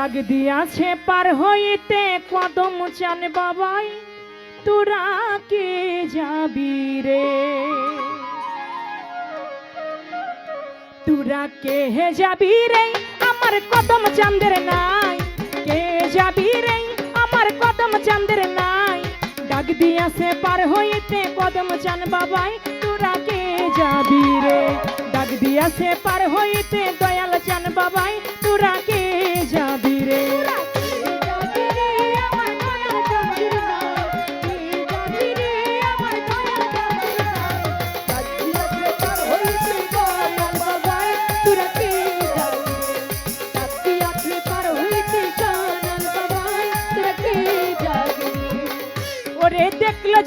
ডাক দিয়াছে পার হইতে কদম চান বাবাই, তোরা কে যাবি রে? তোরা কে হে যাবি রে? আমার কদম চাঁদের নাই। কে যাবি রে? আমার কদম চাঁদের নাই। ডাক দিয়াছে পার হইতে কদম চান বাবাই, তোরা কে যাবি রে? ডাক দিয়াছে পার হইতে দয়াল চান বাবাই, তোরা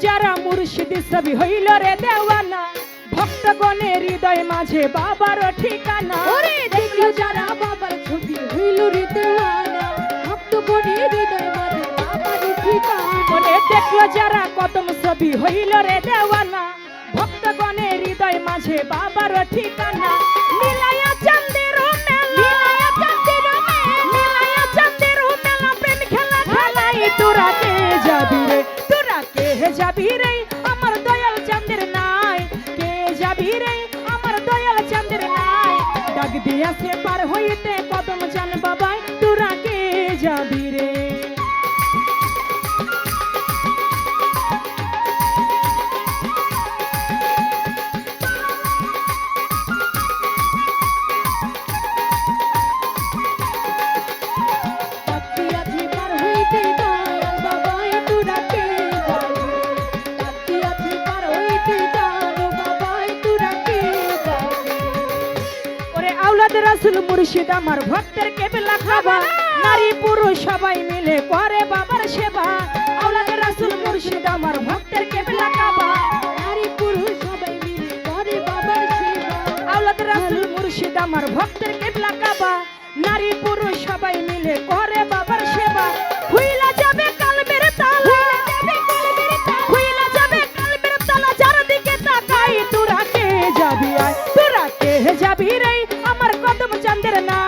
যারা মুর্শিদ সবই হইল রে দেওয়ানা। ভক্তগণের হৃদয় মাঝে বাবার ঠিকানা। ওরে দেখল যারা বাবার ছবি হইল রে দেওয়ানা। ভক্ত বনে হৃদয় মাঝে বাবার ঠিকানা। ওরে দেখল যারা কদম ছবি হইল রে দেওয়ানা। ভক্তগণের হৃদয় মাঝে বাবার ঠিকানা। মিলায়া যাবি রে আমার দয়াল চাঁদের নাই? কে যাবি রে আমার দয়াল চাঁদের নাই? ডাক দিয়াছে পার হইতে কদম চান মুর্শিদ আমার ভক্তের কেবলা খাবা নারী পুরুষ সবাই মিলে করে বাবার সেবা। আউলাদ রাসুল মুর্শিদ আমার ভক্তের কেবলা খাবা নারী পুরুষ সবাই মিলে করে বাবার সেবা। আউলাদ রাসুল মুর্শিদ আমার ভক্তের কেবলা কাবা নারী পুরুষ সবাই মিলে করে বাবার সেবা। হুইলা যাবে কালবের তালা। যাবি রে? আমার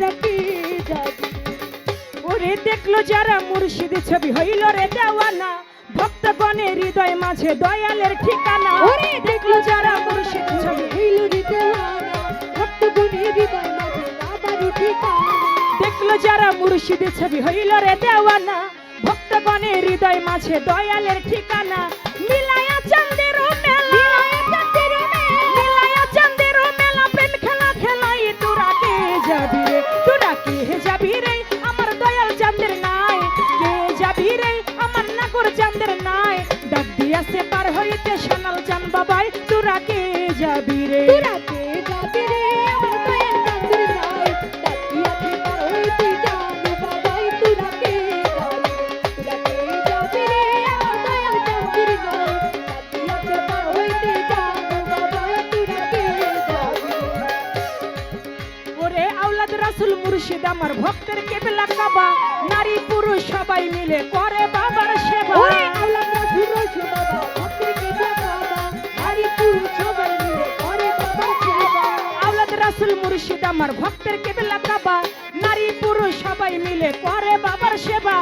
যাবি? ওরে দেখল যারা মুর্শিদ ছবি হইল রে দেওয়ানা। ভক্তগণের হৃদয় মাঝে দয়ালের ঠিকানা। ওরে দেখল যারা মুর্শিদ ছবি হইল রে দেওয়ানা। ভক্ত গুণে হৃদয় মাঝে বাবার ঠিকানা। দেখল যারা মুর্শিদ ছবি হইল রে দেওয়ানা। ভক্তগণের হৃদয় মাঝে দয়ালের ঠিকানা। মিলায়া চাঁদের ওরে আউলাদ রাসুল মুর্শিদ আমার ভক্তের কেবলা কাবা। নারী পুরুষ সবাই মিলে করে বাবার সেবা। রাসূল বাবা ভক্তের নারী পুরুষ সবাই মিলে করে বাবার সেবা। রাসুল মুর্শিদ আমার ভক্তের কেবলা কাবা। নারী পুরুষ সবাই মিলে করে বাবার সেবা।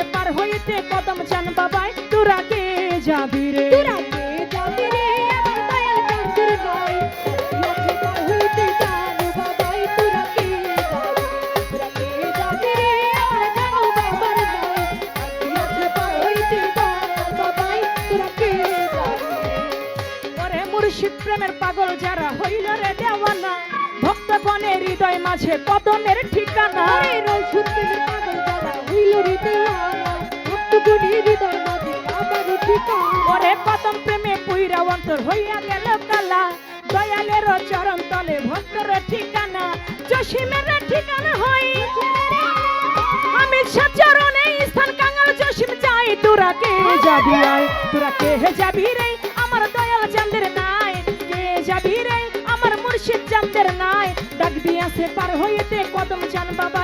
দিয়াছে পার হইতে কদম চান বাবাই তোরা কে যাবি রে? তোরা কে যাবি রে? আমার দয়াল চাঁদের নাই তাকি পার হইতে জানো বাবাই তোরা কে যাবি? তোরা কে যাবি রে? আমার জানো বাবার নাই তাকি পার হইতে জানো বাবাই তোরা কে যাবি মুর্শিদ প্রেমের পাগল যারা হইল রে দেওয়ানা ভক্তগণের হৃদয় মাঝে কদমের ঠিকানা। রসুন রে দেওয়ানা ভক্তগণের হৃদয় মাঝে বাবার ঠিকানা ওরে কদম প্রেমে পুইরা অন্তর হইয়া গেল কালা। দয়ালের আমার আমার কদম চান বাবা